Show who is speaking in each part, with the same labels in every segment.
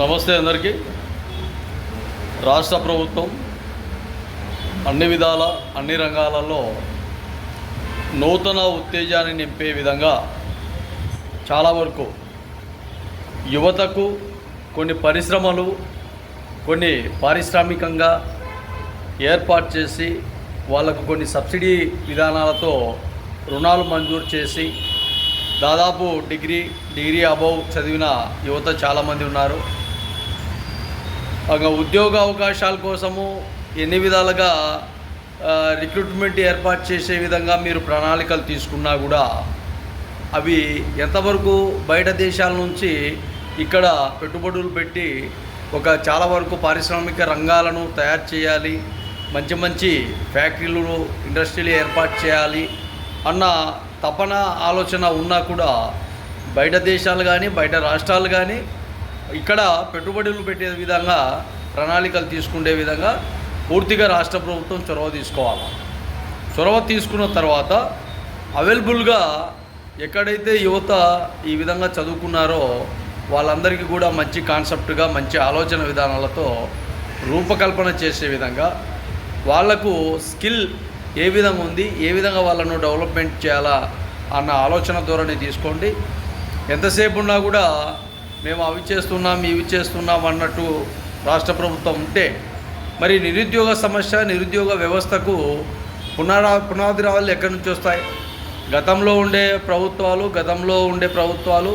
Speaker 1: నమస్తే అందరికీ. రాష్ట్ర ప్రభుత్వం అన్ని విధాల అన్ని రంగాలలో నూతన ఉత్తేజాన్ని నింపే విధంగా చాలా వరకు యువతకు కొన్ని పరిశ్రమలు కొన్ని పారిశ్రామికంగా ఏర్పాటు చేసి వాళ్ళకు కొన్ని సబ్సిడీ విధానాలతో రుణాలు మంజూరు చేసి దాదాపు డిగ్రీ డిగ్రీ అబౌవ్ చదివిన యువత చాలామంది ఉన్నారు. ఒక ఉద్యోగ అవకాశాల కోసము ఎన్ని విధాలుగా రిక్రూట్మెంట్ ఏర్పాటు చేసే విధంగా మీరు ప్రణాళికలు తీసుకున్నా కూడా అవి ఎంతవరకు బయట దేశాల నుంచి ఇక్కడ పెట్టుబడులు పెట్టి ఒక చాలా వరకు పారిశ్రామిక రంగాలను తయారు చేయాలి మంచి మంచి ఫ్యాక్టరీలు ఇండస్ట్రీలు ఏర్పాటు చేయాలి అన్న తపన ఆలోచన ఉన్నా కూడా బయట దేశాలు కానీ బయట రాష్ట్రాలు కానీ ఇక్కడ పెట్టుబడులు పెట్టే విధంగా ప్రణాళికలు తీసుకునే విధంగా పూర్తిగా రాష్ట్ర ప్రభుత్వం చొరవ తీసుకోవాలి. చొరవ తీసుకున్న తర్వాత అవైలబుల్గా ఎక్కడైతే యువత ఈ విధంగా చదువుకున్నారో వాళ్ళందరికీ కూడా మంచి కాన్సెప్ట్గా మంచి ఆలోచన విధానాలతో రూపకల్పన చేసే విధంగా వాళ్ళకు స్కిల్ ఏ విధంగా ఉంది ఏ విధంగా వాళ్ళను డెవలప్మెంట్ చేయాలా అన్న ఆలోచన ధోరణి తీసుకోండి. ఎంతసేపు ఉన్నా కూడా మేము అవి చేస్తున్నాం ఇవి చేస్తున్నాం అన్నట్టు రాష్ట్ర ప్రభుత్వం ఉంటే మరి నిరుద్యోగ సమస్య నిరుద్యోగ వ్యవస్థకు పునరా పునాది రావాలి ఎక్కడి నుంచి వస్తాయి? గతంలో ఉండే ప్రభుత్వాలు గతంలో ఉండే ప్రభుత్వాలు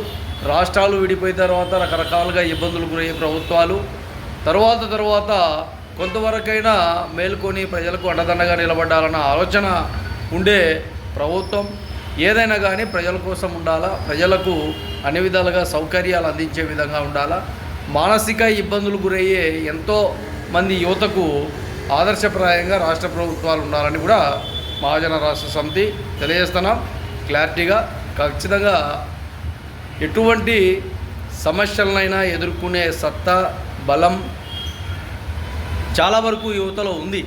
Speaker 1: రాష్ట్రాలు విడిపోయిన తర్వాత రకరకాలుగా ఇబ్బందులు గురయ్యే ప్రభుత్వాలు తర్వాత తర్వాత కొంతవరకైనా మేల్కొని ప్రజలకు అండదండగా నిలబడాలన్న ఆలోచన ఉండే ప్రభుత్వం ఏదైనా కానీ ప్రజల కోసం ఉండాలా? ప్రజలకు అన్ని విధాలుగా సౌకర్యాలు అందించే విధంగా ఉండాలా? మానసిక ఇబ్బందులు గురయ్యే ఎంతో మంది యువతకు ఆదర్శప్రాయంగా రాష్ట్ర ప్రభుత్వాలు ఉండాలని కూడా మహాజన రాష్ట్ర సమితి తెలియజేస్తున్నాం. క్లారిటీగా ఖచ్చితంగా ఎటువంటి సమస్యలనైనా ఎదుర్కొనే సత్తా బలం చాలా వరకు యువతలో ఉంది.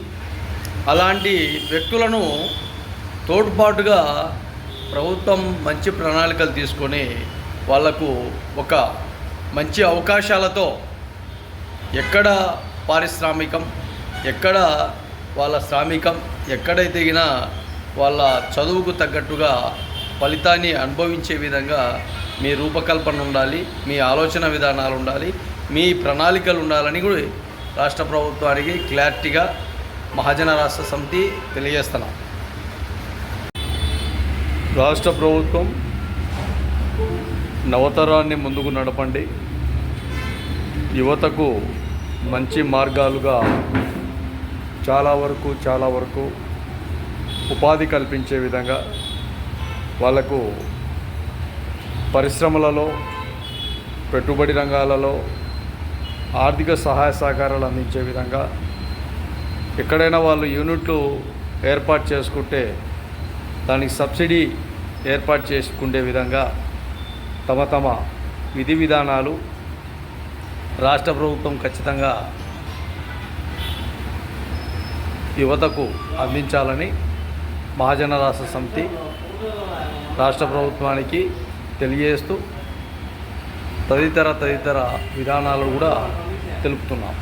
Speaker 1: అలాంటి వ్యక్తులను తోడ్పాటుగా ప్రభుత్వం మంచి ప్రణాళికలు తీసుకొని వాళ్ళకు ఒక మంచి అవకాశాలతో ఎక్కడ పారిశ్రామికం ఎక్కడ వాళ్ళ శ్రామికం ఎక్కడైతే వాళ్ళ చదువుకు తగ్గట్టుగా ఫలితాన్ని అనుభవించే విధంగా మీ రూపకల్పన ఉండాలి మీ ఆలోచన విధానాలు ఉండాలి మీ ప్రణాళికలు ఉండాలని కూడా రాష్ట్ర ప్రభుత్వానికి క్లారిటీగా మహాజన రాష్ట్ర సమితి తెలియజేస్తున్నాం రాష్ట్ర ప్రభుత్వం నవతరాన్ని ముందుకు నడపండి. యువతకు మంచి మార్గాలుగా చాలా వరకు చాలా వరకు ఉపాధి కల్పించే విధంగా వాళ్ళకు పరిశ్రమలలో పెట్టుబడి రంగాలలో ఆర్థిక సహాయ సహకారాలు అందించే విధంగా ఎక్కడైనా వాళ్ళు యూనిట్లు ఏర్పాటు చేసుకుంటే దానికి సబ్సిడీ ఏర్పాటు చేసుకునే విధంగా తమ తమ విధి విధానాలు రాష్ట్ర ప్రభుత్వం ఖచ్చితంగా యువతకు అందించాలని మహాజన రాష్ట్ర సమితి రాష్ట్ర ప్రభుత్వానికి తెలియజేస్తూ తదితర తదితర విధానాలు కూడా తెలుపుతున్నాం.